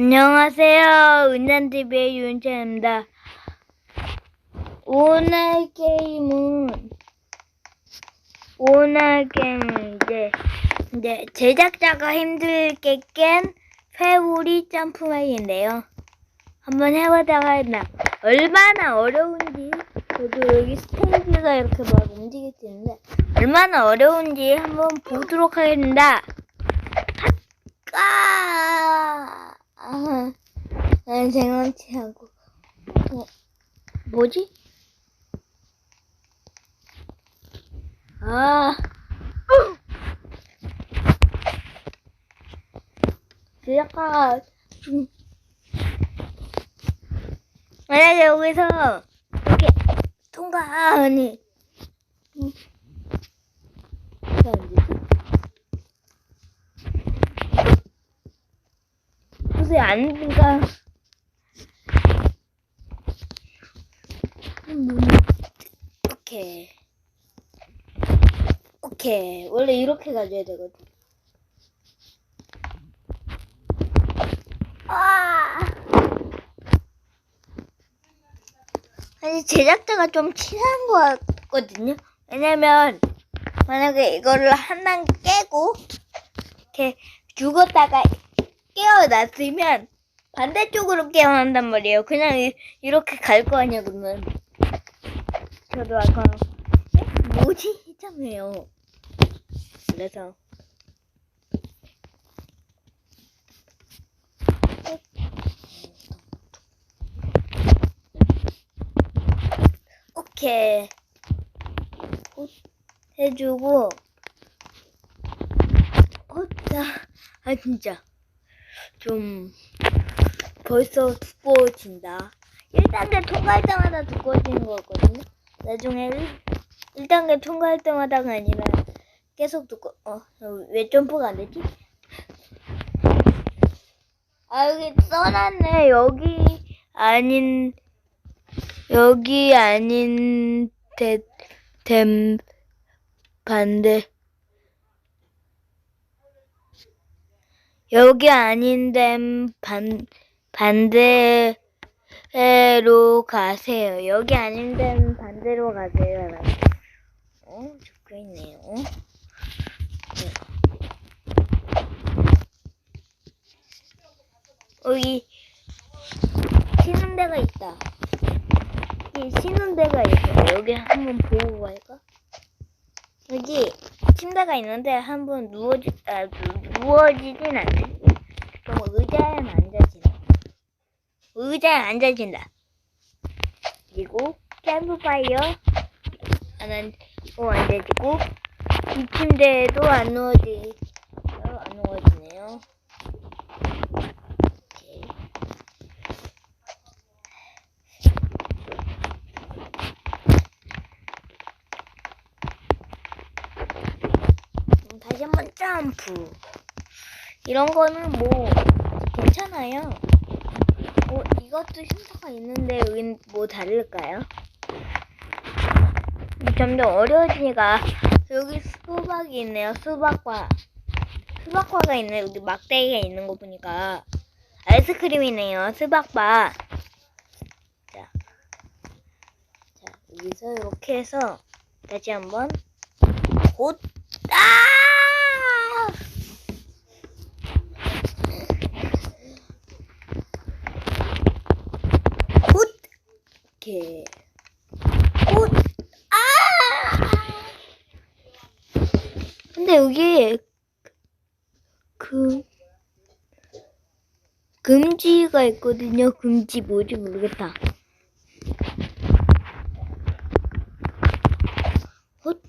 안녕하세요. 은잔TV의 윤채입니다. 오늘 게임은, 오늘 게임은 이제, 이제 제작자가 힘들게 깬 회오리 점프맨인데요. 한번 해보다가 했나. 얼마나 어려운지, 저도 여기 스테이지가 이렇게 막 움직이는데, 얼마나 어려운지 한번 보도록 하겠습니다. 아, 아, 난 생각치하고, 어, 뭐지? 아, 제작가가 좀, 만약에 여기서 이렇게 통과하니, 음, 왜안 되지? 글쎄 안 음, 오케이. 오케이. 원래 이렇게 가져야 되거든. 아. 아니 제작자가 좀 친한 것 같거든요. 왜냐면 만약에 이거를 한단 깨고 이렇게 죽었다가 깨어났으면 반대쪽으로 깨어난단 말이에요. 그냥 이, 이렇게 갈 거 아니야, 그러면. 저도 아까, 에? 뭐지? 했잖아요. 그래서. 오케이. 굿 해주고, 어짜, 아, 진짜. 좀 벌써 두꺼워진다. 1단계 통과할 때마다 두꺼워지는 것 같거든요. 나중에 1, 단계 통과할 때마다가 아니라 계속 두꺼, 어, 왜 점프가 안 되지? 아, 여기 써놨네. 여기 아닌, 여기 아닌, 데, 댐, 반대. 여기 아닌데 반 반대로 가세요. 여기 아닌데 반대로 가세요. 어, 적혀 있네요. 네. 여기 쉬는 데가 있다. 여기 쉬는 데가 있어. 여기 한번 보고 갈까? 여기 침대가 있는데 한번 누워지 아 누, 누워지진 않네. 좀 의자에 앉아진다. 의자에 앉아진다. 그리고 캠프파이어 안 어, 앉아지고 이 침대에도 안 누워지 어, 안 누워지네요. 오케이. 음, 점프. 이런 거는 뭐 괜찮아요. 뭐 이것도 흉터가 있는데 여긴 뭐 다를까요? 점점 어려워지니까 여기 수박이 있네요. 수박과 수박과가 있네. 여기 막대기가 있는 거 보니까 아이스크림이네요. 수박바. 자, 자 여기서 이렇게 해서 다시 한번 곧 아! 굿! 이렇게. 굿! 아! 근데 여기, 그, 금지가 있거든요. 금지 뭐지 모르겠다. 헛.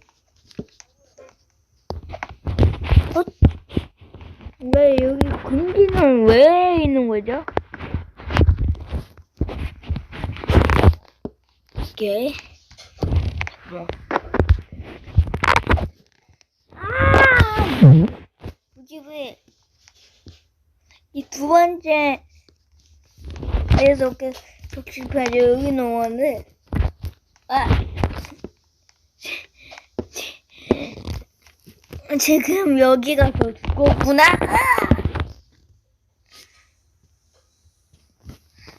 헛. 왜 여기 금지는 왜 있는 거죠? 이게 뭐. 아! 뭐지 왜? 이두 번째 에서 계속 실패하죠. 여기 넘어왔는데 아 지금 여기가 더 두껍구나. 아!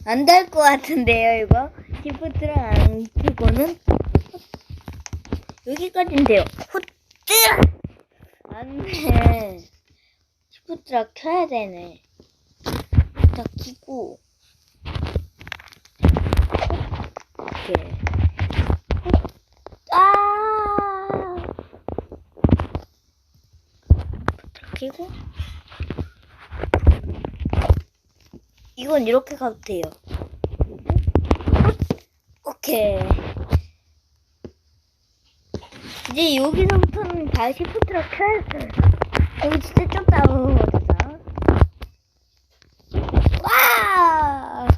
안될 것 같은데요, 이거? 시프트를 안 켜고는? 여기까지인데요. 후뜨! 안 돼. 시프트를 켜야 되네. 딱 키고. 이렇게. 아! 켜고. 이건 이렇게 가도 돼요. 오케이. 이제 여기서부터는 다시 시프트를 켜야 돼. 여기 진짜 좁다. 와!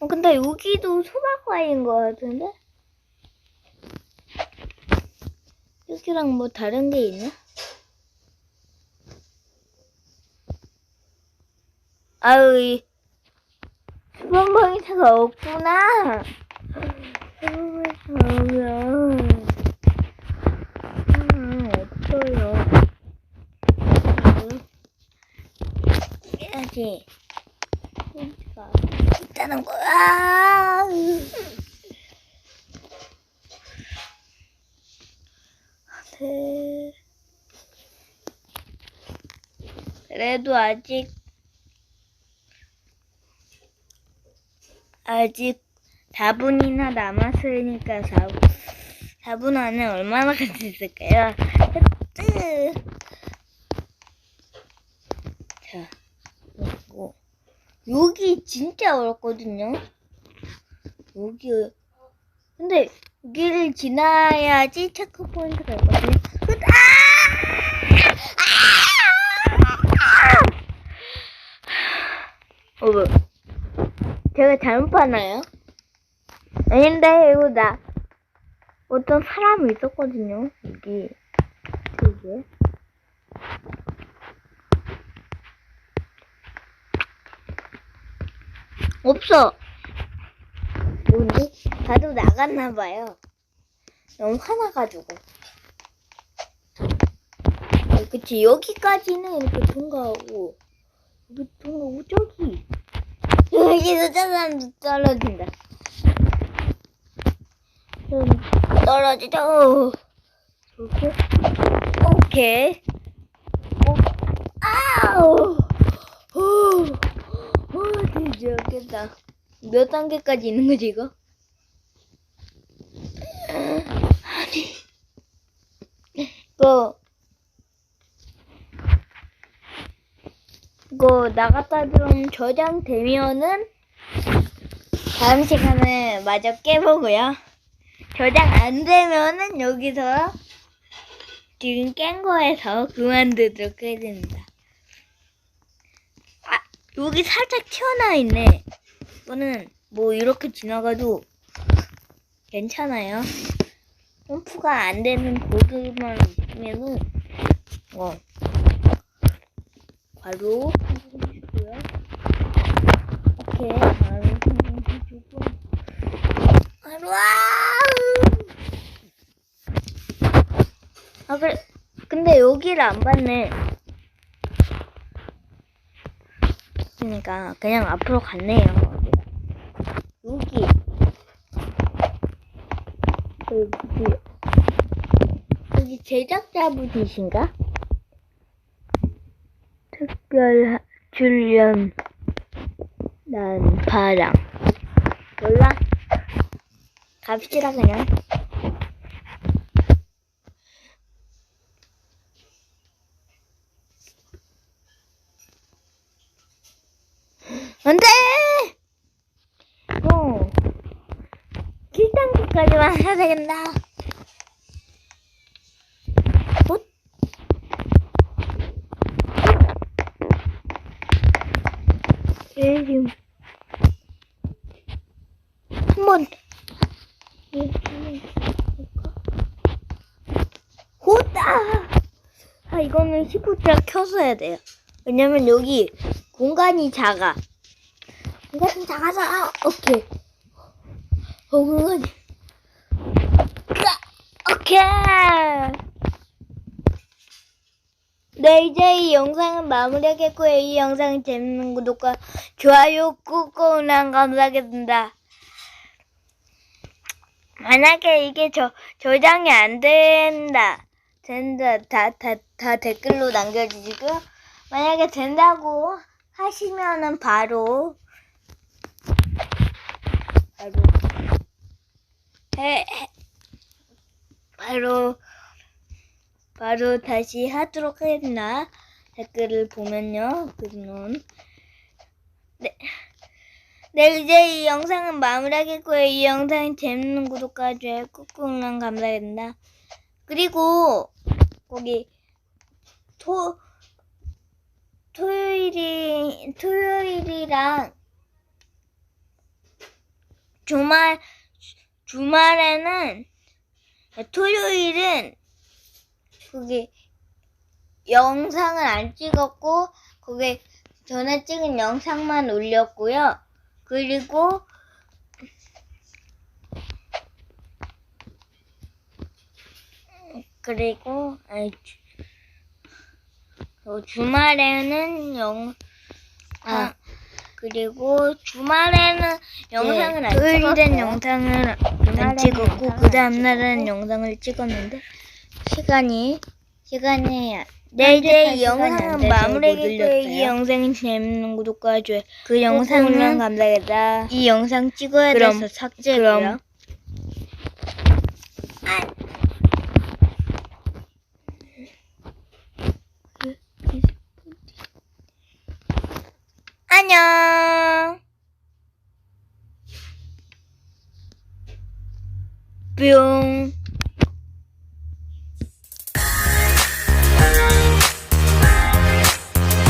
어, 근데 여기도 소박과인 것 같은데? 여기랑 뭐 다른 게 있나? 아유, 이 수범방이차가 없구나. 음, 해야지. 포인트가 있다는 거야. 네. 그래도 아직 아직 4분이나 남았으니까 4분, 4분 안에 얼마나 갈 수 있을까요? 뜨. 자, 그리고 여기 진짜 어렵거든요. 여기 근데 여기를 지나야지 체크 포인트가 있거든요. 그- 아! 어, 뭐. 제가 잘못 봤나요? 아닌데, 이거 나, 어떤 사람이 있었거든요, 여기. 여기에. 없어! 뭐지? 다들 나갔나봐요. 너무 화나가지고. 어, 그치, 여기까지는 이렇게 통과하고, 여기 통과하고, 저기. 여기서 저 사람도 떨어진다. 좀 떨어지죠. 이렇게. 오케이. 오, 아우! 오, 오, 진짜 웃겠다. 몇 단계까지 있는 거지, 이거? 아니. 이거, 이거 나갔다 들어오면 저장되면은 다음 시간에 마저 깨보고요. 저장 안 되면은 여기서 지금 깬 거에서 그만두도록 해야 됩니다. 아, 여기 살짝 튀어나와 있네. 이거는 뭐 이렇게 지나가도 괜찮아요. 점프가 안 되는 보드만 있으면은 어 바로 성공해주고요. 오케이 바로 성공해주고 바로 와! 아 그래 근데 여기를 안 봤네. 그러니까 그냥 앞으로 갔네요. 여기 여기 여기 제작자분이신가? 특별 출연 난 파랑 몰라. 갑시다 그냥. 안돼 어. 7단계까지만 해야 되겠다 어? 예, 지금 한번 호다 아 이거는 시프트를 켜서 해야 돼요 왜냐면 여기 공간이 작아 공간이 작아서 아, 오케이 어 공간이 오케이 네, 이제 이 영상을 마무리하겠고요. 이 영상이 재밌는 구독과 좋아요 꾹꾹 난 감사하겠습니다. 만약에 이게 저, 저장이 안 된다. 된다. 다, 다, 다 댓글로 남겨주시고요. 만약에 된다고 하시면은 바로, 바로, 해, 해 바로, 바로 다시 하도록 하겠습니다. 댓글을 보면요. 그러면 네. 네, 이제 이 영상은 마무리하겠고요. 이 영상이 재밌는 구독과 좋아요 꾹꾹 눌러 감사합니다. 그리고 거기 토 토요일이 토요일이랑 주말 주말에는 토요일은 거기 영상을 안 찍었고 거기 전에 찍은 영상만 올렸고요. 그리고 그리고 아니, 주- 어, 주말에는 영 아, 그리고 주말에는 영상을 안 토요일엔. 영상을 안 찍었고 영상을 그안 다음 날은 찍었고. 영상을 찍었는데 시간이 시간이 네 이제 영상은 마무리하겠고요. 이. 영상이 재밌는 구독과 좋아요 그 영상은 감사합니다. 이 영상 찍어야 그럼, 돼서 삭제고요. Boom.